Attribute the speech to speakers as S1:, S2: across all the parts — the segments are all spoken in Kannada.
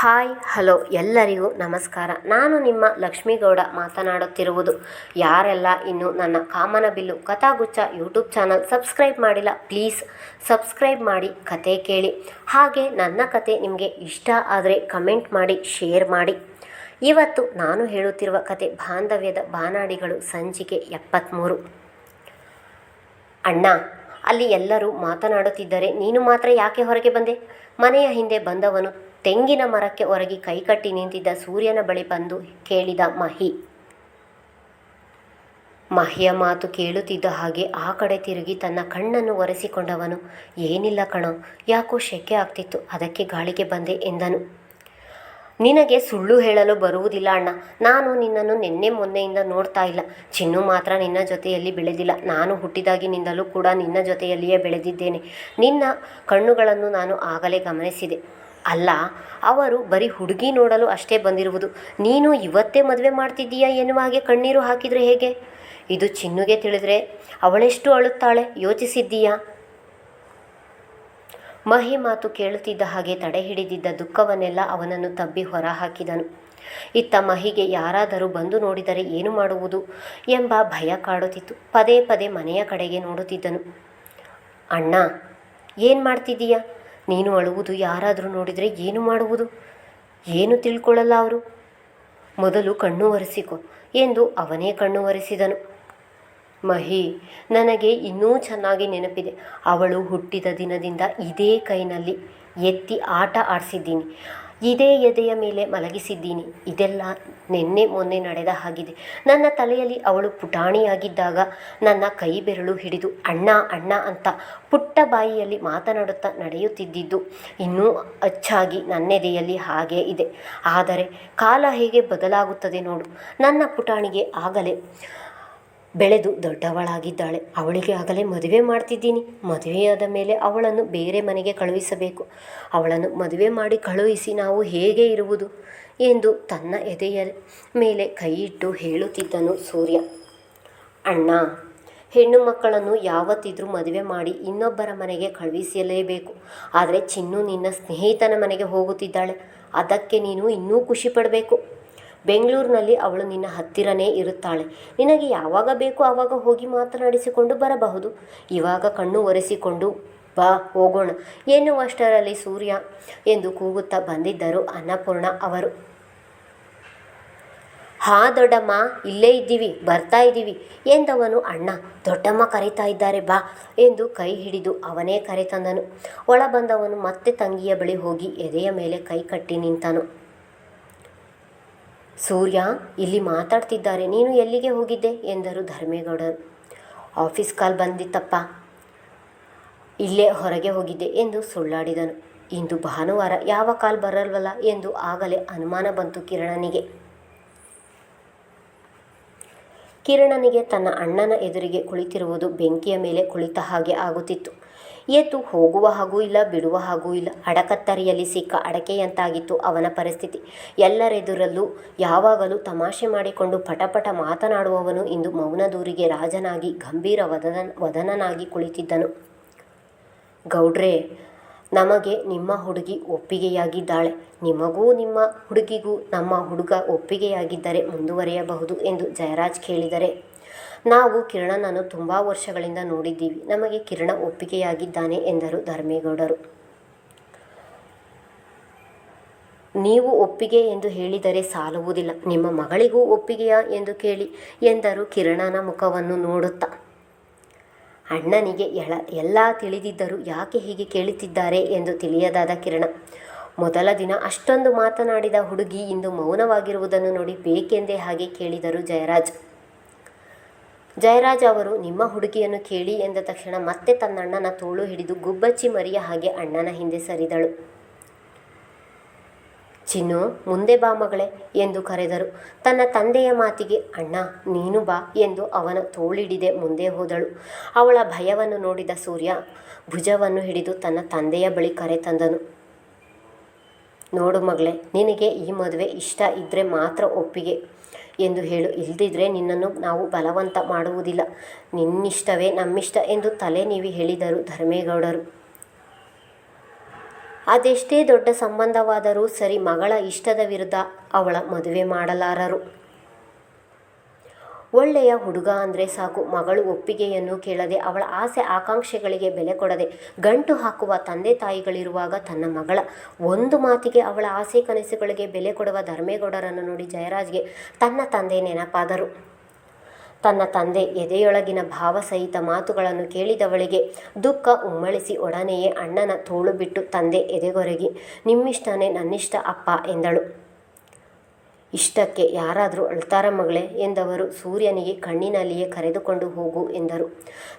S1: ಹಾಯ್, ಹಲೋ, ಎಲ್ಲರಿಗೂ ನಮಸ್ಕಾರ. ನಾನು ನಿಮ್ಮ ಲಕ್ಷ್ಮೀಗೌಡ ಮಾತನಾಡುತ್ತಿರುವುದು. ಯಾರೆಲ್ಲ ಇನ್ನು ನನ್ನ Kamanabillu Kathaguchha YouTube channel subscribe ಮಾಡಿಲ್ಲ, ಪ್ಲೀಸ್ ಸಬ್ಸ್ಕ್ರೈಬ್ ಮಾಡಿ ಕತೆ ಕೇಳಿ. ಹಾಗೆ ನನ್ನ ಕತೆ ನಿಮಗೆ ಇಷ್ಟ ಆದರೆ ಕಮೆಂಟ್ ಮಾಡಿ, ಶೇರ್ ಮಾಡಿ. ಇವತ್ತು ನಾನು ಹೇಳುತ್ತಿರುವ ಕತೆ ಬಾಂಧವ್ಯದ ಬಾನಾಡಿಗಳು ಸಂಚಿಕೆ ಎಪ್ಪತ್ತ್ಮೂರು ಅಣ್ಣ, ಅಲ್ಲಿ ಎಲ್ಲರೂ ಮಾತನಾಡುತ್ತಿದ್ದರೆ ನೀನು ಮಾತ್ರ ಯಾಕೆ ಹೊರಗೆ ಬಂದೆ? ಮನೆಯ ಹಿಂದೆ ಬಂದವನು ತೆಂಗಿನ ಮರಕ್ಕೆ ಒರಗಿ ಕೈಕಟ್ಟಿ ನಿಂತಿದ್ದ ಸೂರ್ಯನ ಬಳಿ ಬಂದು ಕೇಳಿದ ಮಹಿ. ಮಹಿಯ ಮಾತು ಕೇಳುತ್ತಿದ್ದ ಹಾಗೆ ಆ ಕಡೆ ತಿರುಗಿ ತನ್ನ ಕಣ್ಣನ್ನು ಒರೆಸಿಕೊಂಡವನು, ಏನಿಲ್ಲ ಕಣೋ, ಯಾಕೋ ಶೆಕೆ ಆಗ್ತಿತ್ತು, ಅದಕ್ಕೆ ಗಾಳಿಗೆ ಬಂದೆ ಎಂದನು. ನಿನಗೆ ಸುಳ್ಳು ಹೇಳಲು ಬರುವುದಿಲ್ಲ ಅಣ್ಣ, ನಾನು ನಿನ್ನನ್ನು ನಿನ್ನೆ ಮೊನ್ನೆಯಿಂದ ನೋಡ್ತಾ ಇಲ್ಲ, ಚಿನ್ನು ಮಾತ್ರ ನಿನ್ನ ಜೊತೆಯಲ್ಲಿ ಬೆಳೆದಿಲ್ಲ, ನಾನು ಹುಟ್ಟಿದಾಗಿನಿಂದಲೂ ಕೂಡ ನಿನ್ನ ಜೊತೆಯಲ್ಲಿಯೇ ಬೆಳೆದಿದ್ದೇನೆ, ನಿನ್ನ ಕಣ್ಣುಗಳನ್ನು ನಾನು ಆಗಲೇ ಗಮನಿಸಿದೆ. ಅಲ್ಲ, ಅವರು ಬರೀ ಹುಡುಗಿ ನೋಡಲು ಅಷ್ಟೇ ಬಂದಿರುವುದು. ನೀನು ಇವತ್ತೇ ಮದುವೆ ಮಾಡ್ತಿದ್ದೀಯಾ ಎನ್ನುವ ಹಾಗೆ ಕಣ್ಣೀರು ಹಾಕಿದರೆ ಹೇಗೆ? ಇದು ಚಿನ್ನುಗೆ ತಿಳಿದರೆ ಅವಳೆಷ್ಟು ಅಳುತ್ತಾಳೆ, ಯೋಚಿಸಿದ್ದೀಯಾ? ಮಹಿ ಮಾತು ಕೇಳುತ್ತಿದ್ದ ಹಾಗೆ ತಡೆ ಹಿಡಿದಿದ್ದ ದುಃಖವನ್ನೆಲ್ಲ ಅವನನ್ನು ತಬ್ಬಿ ಹೊರಹಾಕಿದನು. ಇತ್ತ ಮಹಿಗೆ ಯಾರಾದರೂ ಬಂದು ನೋಡಿದರೆ ಏನು ಮಾಡುವುದು ಎಂಬ ಭಯ ಕಾಡುತ್ತಿತ್ತು. ಪದೇ ಪದೇ ಮನೆಯ ಕಡೆಗೆ ನೋಡುತ್ತಿದ್ದನು. ಅಣ್ಣ, ಏನು ಮಾಡ್ತಿದ್ದೀಯಾ? ನೀನು ಅಳುವುದು, ಯಾರಾದರೂ ನೋಡಿದರೆ ಏನು ಮಾಡುವುದು? ಏನು ತಿಳ್ಕೊಳ್ಳಲ್ಲ ಅವರು. ಮೊದಲು ಕಣ್ಣು ಒರೆಸಿಕೊ ಎಂದು ಅವನೇ ಕಣ್ಣು ಒರೆಸಿದನು. ಮಹಿ, ನನಗೆ ಇನ್ನೂ ಚೆನ್ನಾಗಿ ನೆನಪಿದೆ. ಅವಳು ಹುಟ್ಟಿದ ದಿನದಿಂದ ಇದೇ ಕೈನಲ್ಲಿ ಎತ್ತಿ ಆಟ ಆಡಿಸಿದ್ದೀನಿ. ಇದೇ ಎದೆಯ ಮೇಲೆ ಮಲಗಿಸಿದ್ದೀನಿ. ಇದೆಲ್ಲ ನಿನ್ನೆ ಮೊನ್ನೆ ನಡೆದ ಹಾಗಿದೆ. ನನ್ನ ತಲೆಯಲ್ಲಿ ಅವಳು ಪುಟಾಣಿಯಾಗಿದ್ದಾಗ ನನ್ನ ಕೈ ಬೆರಳು ಹಿಡಿದು, ಅಣ್ಣ ಅಣ್ಣ ಅಂತ ಪುಟ್ಟ ಬಾಯಿಯಲ್ಲಿ ಮಾತನಾಡುತ್ತಾ ನಡೆಯುತ್ತಿದ್ದಿದ್ದು ಇನ್ನೂ ಅಚ್ಚಾಗಿ ನನ್ನೆದೆಯಲ್ಲಿ ಹಾಗೇ ಇದೆ. ಆದರೆ ಕಾಲ ಹೇಗೆ ಬದಲಾಗುತ್ತದೆ ನೋಡು. ನನ್ನ ಪುಟಾಣಿಗೆ ಆಗಲೇ ಬೆಳೆದು ದೊಡ್ಡವಳಾಗಿದ್ದಾಳೆ. ಅವಳಿಗೆ ಆಗಲೇ ಮದುವೆ ಮಾಡ್ತಿದ್ದೀನಿ. ಮದುವೆಯಾದ ಮೇಲೆ ಅವಳನ್ನು ಬೇರೆ ಮನೆಗೆ ಕಳುಹಿಸಬೇಕು. ಅವಳನ್ನು ಮದುವೆ ಮಾಡಿ ಕಳುಹಿಸಿ ನಾವು ಹೇಗೆ ಇರುವುದು? ಎಂದು ತನ್ನ ಎದೆಯ ಮೇಲೆ ಕೈಯಿಟ್ಟು ಹೇಳುತ್ತಿದ್ದನು ಸೂರ್ಯ. ಅಣ್ಣ, ಹೆಣ್ಣು ಮಕ್ಕಳನ್ನು ಯಾವತ್ತಿದ್ರೂ ಮದುವೆ ಮಾಡಿ ಇನ್ನೊಬ್ಬರ ಮನೆಗೆ ಕಳುಹಿಸಲೇಬೇಕು. ಆದರೆ ಚಿನ್ನು ನಿನ್ನ ಸ್ನೇಹಿತನ ಮನೆಗೆ ಹೋಗುತ್ತಿದ್ದಾಳೆ. ಅದಕ್ಕೆ ನೀನು ಇನ್ನೂ ಖುಷಿ ಪಡಬೇಕು ಬೆಂಗಳೂರಿನಲ್ಲಿ ಅವಳು ನಿನ್ನ ಹತ್ತಿರನೇ ಇರುತ್ತಾಳೆ. ನಿನಗೆ ಯಾವಾಗ ಬೇಕೋ ಆವಾಗ ಹೋಗಿ ಮಾತನಾಡಿಸಿಕೊಂಡು ಬರಬಹುದು. ಇವಾಗ ಕಣ್ಣು ಒರೆಸಿಕೊಂಡು ಬಾ, ಹೋಗೋಣ. ಎನ್ನುವಷ್ಟರಲ್ಲಿ ಸೂರ್ಯ ಎಂದು ಕೂಗುತ್ತಾ ಬಂದಿದ್ದರು ಅನ್ನಪೂರ್ಣ ಅವರು. ಹಾ ದೊಡ್ಡಮ್ಮ, ಇಲ್ಲೇ ಇದ್ದೀವಿ, ಬರ್ತಾ ಇದ್ದೀವಿ ಎಂದವನು ಅಣ್ಣ. ದೊಡ್ಡಮ್ಮ ಕರೀತಾ ಇದ್ದಾರೆ, ಬಾ ಎಂದು ಕೈ ಹಿಡಿದು ಅವನೇ ಕರೆತಂದನು. ಒಳ ಬಂದವನು ಮತ್ತೆ ತಂಗಿಯ ಬಳಿ ಹೋಗಿ ಎದೆಯ ಮೇಲೆ ಕೈ ಕಟ್ಟಿ ನಿಂತನು. ಸೂರ್ಯ, ಇಲ್ಲಿ ಮಾತಾಡ್ತಿದ್ದಾರೆ, ನೀನು ಎಲ್ಲಿಗೆ ಹೋಗಿದ್ದೆ? ಎಂದರು ಧರ್ಮೇಗೌಡರು. ಆಫೀಸ್ ಕಾಲ್ ಬಂದಿತ್ತಪ್ಪ. ಇಲ್ಲೇ ಹೊರಗೆ ಹೋಗಿದ್ದೆ ಎಂದು ಸುಳ್ಳಾಡಿದನು. ಇಂದು ಭಾನುವಾರ ಯಾವ ಕಾಲ್ ಬರಲ್ವಲ್ಲ ಎಂದು ಆಗಲೇ ಅನುಮಾನ ಬಂತು ಕಿರಣನಿಗೆ. ಕಿರಣನಿಗೆ ತನ್ನ ಅಣ್ಣನ ಎದುರಿಗೆ ಕುಳಿತಿರುವುದು ಬೆಂಕಿಯ ಮೇಲೆ ಕುಳಿತ ಹಾಗೆ ಆಗುತ್ತಿತ್ತು. ಎದ್ದು ಹೋಗುವ ಹಾಗೂ ಇಲ್ಲ, ಬಿಡುವ ಹಾಗೂ ಇಲ್ಲ, ಅಡಕತ್ತರಿಯಲ್ಲಿ ಸಿಕ್ಕ ಅಡಕೆಯಂತಾಗಿತ್ತು ಅವನ ಪರಿಸ್ಥಿತಿ. ಎಲ್ಲರೆದುರಲ್ಲೂ ಯಾವಾಗಲೂ ತಮಾಷೆ ಮಾಡಿಕೊಂಡು ಪಟಪಟ ಮಾತನಾಡುವವನು ಇಂದು ಮೌನದೂರಿಗೆ ರಾಜನಾಗಿ, ಗಂಭೀರ ವದನ ವದನನಾಗಿ ಕುಳಿತಿದ್ದನು. ಗೌಡ್ರೆ, ನಮಗೆ ನಿಮ್ಮ ಹುಡುಗಿ ಒಪ್ಪಿಗೆಯಾಗಿದ್ದಾಳೆ. ನಿಮಗೂ ನಿಮ್ಮ ಹುಡುಗಿಗೂ ನಮ್ಮ ಹುಡುಗ ಒಪ್ಪಿಗೆಯಾಗಿದ್ದರೆ ಮುಂದುವರಿಯಬಹುದು ಎಂದು ಜಯರಾಜ್ ಕೇಳಿದರೆ. ನಾವು ಕಿರಣನನ್ನು ತುಂಬ ವರ್ಷಗಳಿಂದ ನೋಡಿದ್ದೀವಿ. ನಮಗೆ ಕಿರಣ ಒಪ್ಪಿಗೆಯಾಗಿದ್ದಾನೆ ಎಂದರು ಧರ್ಮೇಗೌಡರು. ನೀವು ಒಪ್ಪಿಗೆ ಎಂದು ಹೇಳಿದರೆ ಸಾಲುವುದಿಲ್ಲ. ನಿಮ್ಮ ಮಗಳಿಗೂ ಒಪ್ಪಿಗೆಯ ಎಂದು ಕೇಳಿ ಎಂದರು ಕಿರಣನ ಮುಖವನ್ನು ನೋಡುತ್ತಾ. ಅಣ್ಣನಿಗೆ ಎಳ, ಎಲ್ಲ ತಿಳಿದಿದ್ದರೂ ಯಾಕೆ ಹೀಗೆ ಕೇಳುತ್ತಿದ್ದಾರೆ ಎಂದು ತಿಳಿಯದಾದ ಕಿರಣ. ಮೊದಲ ದಿನ ಅಷ್ಟೊಂದು ಮಾತನಾಡಿದ ಹುಡುಗಿ ಇಂದು ಮೌನವಾಗಿರುವುದನ್ನು ನೋಡಿ ಬೇಕೆಂದೇ ಹಾಗೆ ಕೇಳಿದರು ಜಯರಾಜ್. ಜಯರಾಜ್ ಅವರು, ನಿಮ್ಮ ಹುಡುಗಿಯನ್ನು ಕೇಳಿ ಎಂದ ತಕ್ಷಣ ಮತ್ತೆ ತನ್ನಣ್ಣನ ತೋಳು ಹಿಡಿದು ಗುಬ್ಬಚ್ಚಿ ಮರಿಯ ಹಾಗೆ ಅಣ್ಣನ ಹಿಂದೆ ಸರಿದಳು. ಚಿನ್ನು, ಮುಂದೆ ಬಾ ಮಗಳೇ ಎಂದು ಕರೆದರು. ತನ್ನ ತಂದೆಯ ಮಾತಿಗೆ, ಅಣ್ಣ, ನೀನು ಬಾ ಎಂದು ಅವನ ತೋಳಿಡಿದೆ ಮುಂದೆ ಹೋದಳು. ಅವಳ ಭಯವನ್ನು ನೋಡಿದ ಸೂರ್ಯ ಭುಜವನ್ನು ಹಿಡಿದು ತನ್ನ ತಂದೆಯ ಬಳಿ ಕರೆ ತಂದನು. ನೋಡು ಮಗಳೇ, ನಿನಗೆ ಈ ಮದುವೆ ಇಷ್ಟ ಇದ್ದರೆ ಮಾತ್ರ ಒಪ್ಪಿಗೆ. ಎಂದು ಹೇಳು. ಇಲ್ಲದಿದ್ದರೆ ನಿನ್ನನ್ನು ನಾವು ಬಲವಂತ ಮಾಡುವುದಿಲ್ಲ. ನಿನ್ನಿಷ್ಟವೇ ನಮ್ಮಿಷ್ಟ ಎಂದು ತಲೆ ನೀವಿ ಹೇಳಿದರು ಧರ್ಮೇಗೌಡರು. ಅದೆಷ್ಟೇ ದೊಡ್ಡ ಸಂಬಂಧವಾದರೂ ಸರಿ ಮಗಳ ಇಷ್ಟದ ವಿರುದ್ಧ ಅವಳ ಮದುವೆ ಮಾಡಲಾರರು. ಒಳ್ಳೆಯ ಹುಡುಗ ಅಂದರೆ ಸಾಕು. ಮಗಳು ಒಪ್ಪಿಗೆಯನ್ನು ಕೇಳದೆ ಅವಳ ಆಸೆ ಆಕಾಂಕ್ಷೆಗಳಿಗೆ ಬೆಲೆ ಕೊಡದೆ ಗಂಟು ಹಾಕುವ ತಂದೆ ತಾಯಿಗಳಿರುವಾಗ ತನ್ನ ಮಗಳ ಒಂದು ಮಾತಿಗೆ ಅವಳ ಆಸೆ ಕನಸುಗಳಿಗೆ ಬೆಲೆ ಕೊಡುವ ಧರ್ಮೇಗೌಡರನ್ನು ನೋಡಿ ಜಯರಾಜ್ಗೆ ತನ್ನ ತಂದೆ ನೆನಪಾದರು. ತನ್ನ ತಂದೆ ಎದೆಯೊಳಗಿನ ಭಾವಸಹಿತ ಮಾತುಗಳನ್ನು ಕೇಳಿದವಳಿಗೆ ದುಃಖ ಉಮ್ಮಳಿಸಿ ಒಡನೆಯೇ ಅಣ್ಣನ ತೋಳು ಬಿಟ್ಟು, ತಂದೆ, ಎದೆಗೊರಗಿ, ನಿಮ್ಮಿಷ್ಟನೇ ನನ್ನಿಷ್ಟ ಅಪ್ಪ ಎಂದಳು. ಇಷ್ಟಕ್ಕೆ ಯಾರಾದರೂ ಅಳ್ತಾರ ಮಗಳೇ ಎಂದವರು ಸೂರ್ಯನಿಗೆ ಕಣ್ಣಿನಲ್ಲಿಯೇ ಕರೆದುಕೊಂಡು ಹೋಗು ಎಂದರು.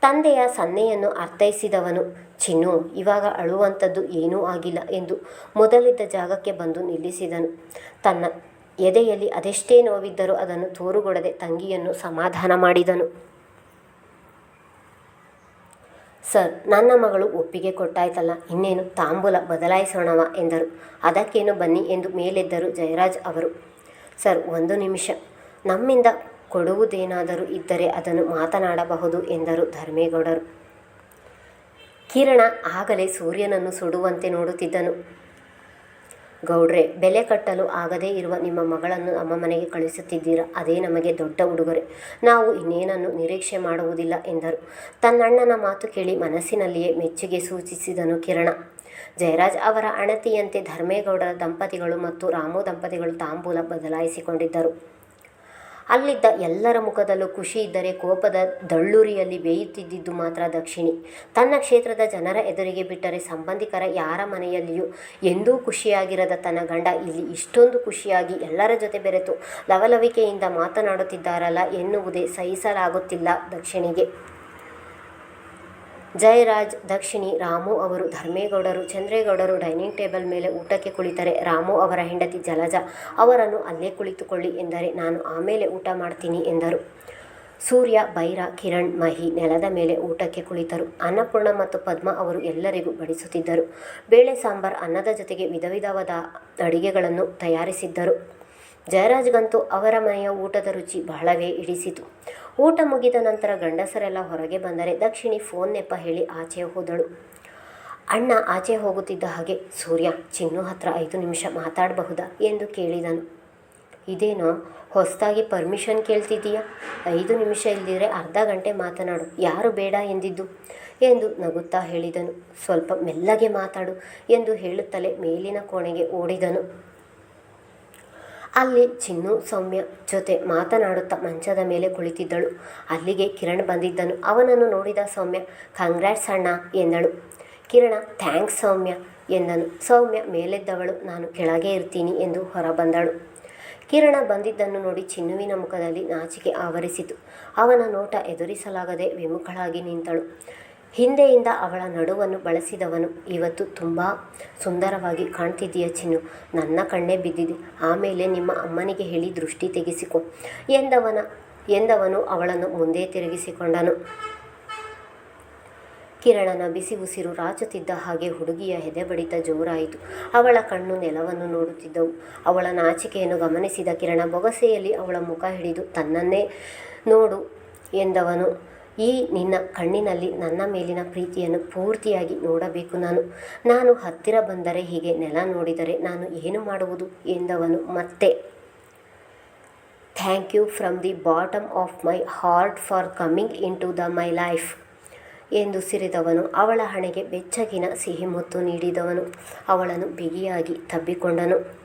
S1: ತಂದೆಯ ಸನ್ನೆಯನ್ನು ಅರ್ಥೈಸಿದವನು, ಚಿನ್ನು, ಇವಾಗ ಅಳುವಂಥದ್ದು ಏನೂ ಆಗಿಲ್ಲ ಎಂದು ಮೊದಲಿದ್ದ ಜಾಗಕ್ಕೆ ಬಂದು ನಿಲ್ಲಿಸಿದನು. ತನ್ನ ಎದೆಯಲ್ಲಿ ಅದೆಷ್ಟೇ ನೋವಿದ್ದರೂ ಅದನ್ನು ತೋರುಗೊಡದೆ ತಂಗಿಯನ್ನು ಸಮಾಧಾನ ಮಾಡಿದನು. ಸರ್, ನನ್ನ ಮಗಳು ಒಪ್ಪಿಗೆ ಕೊಟ್ಟಾಯ್ತಲ್ಲ, ಇನ್ನೇನು ತಾಂಬೂಲ ಬದಲಾಯಿಸೋಣವ? ಎಂದರು. ಅದಕ್ಕೇನು ಬನ್ನಿ ಎಂದು ಮೇಲೆದ್ದರು ಜಯರಾಜ್ ಅವರು. ಸರ್, ಒಂದು ನಿಮಿಷ. ನಮ್ಮಿಂದ ಕೊಡುವುದೇನಾದರೂ ಇದ್ದರೆ ಅದನ್ನು ಮಾತನಾಡಬಹುದು ಎಂದರು ಧರ್ಮೇಗೌಡರು. ಕಿರಣ ಆಗಲೇ ಸೂರ್ಯನನ್ನು ಸುಡುವಂತೆ ನೋಡುತ್ತಿದ್ದನು. ಗೌಡ್ರೆ, ಬೆಲೆ ಕಟ್ಟಲು ಆಗದೇ ಇರುವ ನಿಮ್ಮ ಮಗಳನ್ನು ನಮ್ಮ ಮನೆಗೆ ಕಳಿಸುತ್ತಿದ್ದೀರಾ? ಅದೇ ನಮಗೆ ದೊಡ್ಡ ಉಡುಗೊರೆ. ನಾವು ಇನ್ನೇನನ್ನು ನಿರೀಕ್ಷೆ ಮಾಡುವುದಿಲ್ಲ ಎಂದರು. ತನ್ನಣ್ಣನ ಮಾತು ಕೇಳಿ ಮನಸ್ಸಿನಲ್ಲಿಯೇ ಮೆಚ್ಚುಗೆ ಸೂಚಿಸಿದನು ಕಿರಣ. ಜಯರಾಜ್ ಅವರ ಅಣತಿಯಂತೆ ಧರ್ಮೇಗೌಡರ ದಂಪತಿಗಳು ಮತ್ತು ರಾಮು ದಂಪತಿಗಳು ತಾಂಬೂಲ ಬದಲಾಯಿಸಿಕೊಂಡಿದ್ದರು. ಅಲ್ಲಿದ್ದ ಎಲ್ಲರ ಮುಖದಲ್ಲೂ ಖುಷಿ ಇದ್ದರೆ ಕೋಪದ ದಳ್ಳುರಿಯಲ್ಲಿ ಬೇಯುತ್ತಿದ್ದುದು ಮಾತ್ರ ದಕ್ಷಿಣಿ. ತನ್ನ ಕ್ಷೇತ್ರದ ಜನರ ಎದುರಿಗೆ ಬಿಟ್ಟರೆ ಸಂಬಂಧಿಕರ ಯಾರ ಮನೆಯಲ್ಲಿಯೂ ಎಂದೂ ಖುಷಿಯಾಗಿರದ ತನ್ನ ಗಂಡ ಇಲ್ಲಿ ಇಷ್ಟೊಂದು ಖುಷಿಯಾಗಿ ಎಲ್ಲರ ಜೊತೆ ಬೆರೆತು ಲವಲವಿಕೆಯಿಂದ ಮಾತನಾಡುತ್ತಿದ್ದಾರಲ್ಲ ಎನ್ನುವುದೇ ಸಹಿಸಲಾಗುತ್ತಿಲ್ಲ ದಕ್ಷಿಣಿಗೆ. ಜಯರಾಜ್, ದಕ್ಷಿಣಿ, ರಾಮು ಅವರು, ಧರ್ಮೇಗೌಡರು, ಚಂದ್ರೇಗೌಡರು ಡೈನಿಂಗ್ ಟೇಬಲ್ ಮೇಲೆ ಊಟಕ್ಕೆ ಕುಳಿತರೆ ರಾಮು ಅವರ ಹೆಂಡತಿ ಜಲಜ ಅವರನ್ನು ಅಲ್ಲೇ ಕುಳಿತುಕೊಳ್ಳಿ ಎಂದರೆ ನಾನು ಆಮೇಲೆ ಊಟ ಮಾಡ್ತೀನಿ ಎಂದರು. ಸೂರ್ಯ, ಬೈರ, ಕಿರಣ್, ಮಹಿ ನೆಲದ ಮೇಲೆ ಊಟಕ್ಕೆ ಕುಳಿತರು. ಅನ್ನಪೂರ್ಣ ಮತ್ತು ಪದ್ಮ ಅವರು ಎಲ್ಲರಿಗೂ ಬಡಿಸುತ್ತಿದ್ದರು. ಬೇಳೆ, ಸಾಂಬಾರ್, ಅನ್ನದ ಜೊತೆಗೆ ವಿಧ ವಿಧವಾದ ಅಡಿಗೆಗಳನ್ನು ತಯಾರಿಸಿದ್ದರು. ಜಯರಾಜ್ಗಂತೂ ಅವರ ಮನೆಯ ಊಟದ ರುಚಿ ಬಹಳವೇ ಇಡಿಸಿತು ಊಟ ಮುಗಿದ ನಂತರ ಗಂಡಸರೆಲ್ಲ ಹೊರಗೆ ಬಂದರೆ ದಕ್ಷಿಣಿ ಫೋನ್ ನೆಪ ಹೇಳಿ ಆಚೆ ಹೋದಳು. ಅಣ್ಣ ಆಚೆ ಹೋಗುತ್ತಿದ್ದ ಹಾಗೆ, ಸೂರ್ಯ, ಚಿನ್ನು ಹತ್ರ ಐದು ನಿಮಿಷ ಮಾತಾಡಬಹುದಾ? ಎಂದು ಕೇಳಿದನು. ಇದೇನೋ, ಹೊಸದಾಗಿ ಪರ್ಮಿಷನ್ ಕೇಳ್ತಿದ್ದೀಯಾ? ಐದು ನಿಮಿಷ ಇಲ್ದಿದ್ರೆ ಅರ್ಧ ಗಂಟೆ ಮಾತನಾಡು. ಯಾರು ಬೇಡ ಎಂದಿದ್ದು? ಎಂದು ನಗುತ್ತಾ ಹೇಳಿದನು. ಸ್ವಲ್ಪ ಮೆಲ್ಲಗೆ ಮಾತಾಡು ಎಂದು ಹೇಳುತ್ತಲೇ ಮೇಲಿನ ಕೋಣೆಗೆ ಓಡಿದನು. ಅಲ್ಲಿ ಚಿನ್ನು ಸೌಮ್ಯ ಜೊತೆ ಮಾತನಾಡುತ್ತಾ ಮಂಚದ ಮೇಲೆ ಕುಳಿತಿದ್ದಳು. ಅಲ್ಲಿಗೆ ಕಿರಣ್ ಬಂದಿದ್ದನು. ಅವನನ್ನು ನೋಡಿದ ಸೌಮ್ಯ ಕಾಂಗ್ರಾಟ್ಸ್ ಅಣ್ಣ, ಎಂದಳು. ಕಿರಣ, ಥ್ಯಾಂಕ್ಸ್ ಸೌಮ್ಯ, ಎಂದನು. ಸೌಮ್ಯ, ಮೇಲೆದ್ದವಳು, ನಾನು ಕೆಳಗೆ ಇರ್ತೀನಿ, ಎಂದು ಹೊರಬಂದಳು. ಕಿರಣ ಬಂದಿದ್ದನ್ನು ನೋಡಿ ಚಿನ್ನುವಿನ ಮುಖದಲ್ಲಿ ನಾಚಿಕೆ ಆವರಿಸಿತು. ಅವನ ನೋಟ ಎದುರಿಸಲಾಗದೆ ವಿಮುಖಳಾಗಿ ನಿಂತಳು. ಹಿಂದೆಯಿಂದ ಅವಳ ನಡುವನ್ನು ಬಳಸಿದವನು ಇವತ್ತು ತುಂಬ ಸುಂದರವಾಗಿ ಕಾಣ್ತಿದ್ದೀಯ ಚಿನ್ನು. ನನ್ನ ಕಣ್ಣೇ ಬಿದ್ದಿದೆ. ಆಮೇಲೆ ನಿಮ್ಮ ಅಮ್ಮನಿಗೆ ಹೇಳಿ ದೃಷ್ಟಿ ತೆಗೆಸಿಕೊ ಎಂದವನ, ಎಂದವನು ಅವಳನ್ನು ಮುಂದೆ ತಿರುಗಿಸಿಕೊಂಡನು. ಕಿರಣನ ಬಿಸಿ ಉಸಿರು ರಾಚುತ್ತಿದ್ದ ಹಾಗೆ ಹುಡುಗಿಯ ಹೆದೆ ಬಡಿತ ಜೋರಾಯಿತು. ಅವಳ ಕಣ್ಣು ನೆಲವನ್ನು ನೋಡುತ್ತಿದ್ದವು. ಅವಳ ನಾಚಿಕೆಯನ್ನು ಗಮನಿಸಿದ ಕಿರಣ ಬೊಗಸೆಯಲ್ಲಿ ಅವಳ ಮುಖ ಹಿಡಿದು, ತನ್ನನ್ನೇ ನೋಡು ಎಂದವನು. ಈ ನಿನ್ನ ಕಣ್ಣಿನಲ್ಲಿ ನನ್ನ ಮೇಲಿನ ಪ್ರೀತಿಯನ್ನು ಪೂರ್ತಿಯಾಗಿ ನೋಡಬೇಕು ನಾನು. ನಾನು ಹತ್ತಿರ ಬಂದರೆ ಹೀಗೆ ನೆಲ ನೋಡಿದರೆ ನಾನು ಏನು ಮಾಡುವುದು ಎಂದವನು ಮತ್ತೆ. Thank you from the bottom of my heart for coming in to the my life ಎಂದು ಸಿರಿದವನು. ಅವಳ ಹಣೆಗೆ ಬೆಚ್ಚಗಿನ ಸಿಹಿ ಮುತ್ತು ನೀಡಿದವನು. ಅವಳನ್ನು ಬಿಗಿಯಾಗಿ ತಬ್ಬಿಕೊಂಡನು.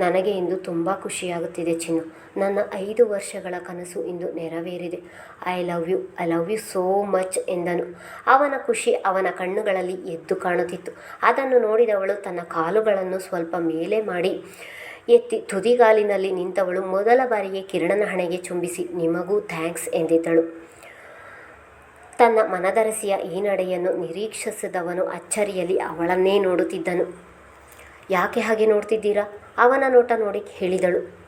S1: ನನಗೆ ಇಂದು ತುಂಬ ಖುಷಿಯಾಗುತ್ತಿದೆ ಚಿನ್ನು. ನನ್ನ ಐದು ವರ್ಷಗಳ ಕನಸು ಇಂದು ನೆರವೇರಿದೆ. I love you I love you so much ಎಂದನು. ಅವನ ಖುಷಿ ಅವನ ಕಣ್ಣುಗಳಲ್ಲಿ ಎದ್ದು ಕಾಣುತ್ತಿತ್ತು. ಅದನ್ನು ನೋಡಿದವಳು ತನ್ನ ಕಾಲುಗಳನ್ನು ಸ್ವಲ್ಪ ಮೇಲೆ ಮಾಡಿ ಎತ್ತಿ ತುದಿಗಾಲಿನಲ್ಲಿ ನಿಂತವಳು ಮೊದಲ ಬಾರಿಗೆ ಕಿರಣನ ಹಣೆಗೆ ಚುಂಬಿಸಿ, ನಿಮಗೂ ಥ್ಯಾಂಕ್ಸ್ ಎಂದಿದ್ದಳು. ತನ್ನ ಮನದರಸಿಯ ಈ ನಡೆಯನ್ನು ನಿರೀಕ್ಷಿಸಿದವನು ಅಚ್ಚರಿಯಲ್ಲಿ ಅವಳನ್ನೇ ನೋಡುತ್ತಿದ್ದನು. ಯಾಕೆ ಹಾಗೆ ನೋಡ್ತಿದ್ದೀರಾ? ಅವನ ನೋಟ ನೋಡಿ ಹೇಳಿದಳು.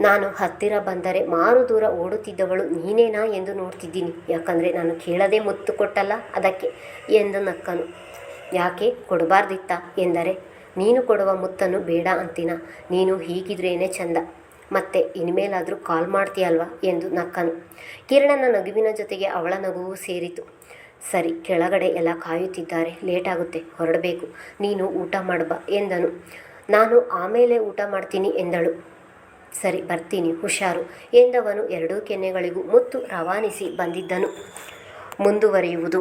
S1: ನಾನು ಹತ್ತಿರ ಬಂದರೆ ಮಾರು ದೂರ ಓಡುತ್ತಿದ್ದವಳು ನೀನೇನಾ ಎಂದು ನೋಡ್ತಿದ್ದೀನಿ. ಯಾಕಂದರೆ ನಾನು ಕೇಳದೆ ಮುತ್ತು ಕೊಟ್ಟಲ್ಲ ಅದಕ್ಕೆ, ಎಂದು ನಕ್ಕನು. ಯಾಕೆ ಕೊಡಬಾರ್ದಿತ್ತ? ಎಂದರೆ, ನೀನು ಕೊಡುವ ಮುತ್ತನ್ನು ಬೇಡ ಅಂತೀನ? ನೀನು ಹೀಗಿದ್ರೇನೆ ಚಂದ. ಮತ್ತೆ ಇನ್ಮೇಲಾದರೂ ಕಾಲ್ ಮಾಡ್ತೀಯಲ್ವಾ? ಎಂದು ನಕ್ಕನು. ಕಿರಣನ ನಗುವಿನ ಜೊತೆಗೆ ಅವಳ ನಗುವು ಸೇರಿತು. ಸರಿ, ಕೆಳಗಡೆ ಎಲ್ಲ ಕಾಯುತ್ತಿದ್ದಾರೆ. ಲೇಟಾಗುತ್ತೆ. ಹೊರಡಬೇಕು. ನೀನು ಊಟ ಮಾಡಬಾ, ಎಂದನು. ನಾನು ಆಮೇಲೆ ಊಟ ಮಾಡ್ತೀನಿ ಎಂದಳು. ಸರಿ, ಬರ್ತೀನಿ, ಹುಷಾರು ಎಂದವನು ಎರಡೂ ಕೆನ್ನೆಗಳಿಗೂ ಮುತ್ತು ರವಾನಿಸಿ ಬಂದಿದ್ದನು. ಮುಂದುವರಿಯುವುದು.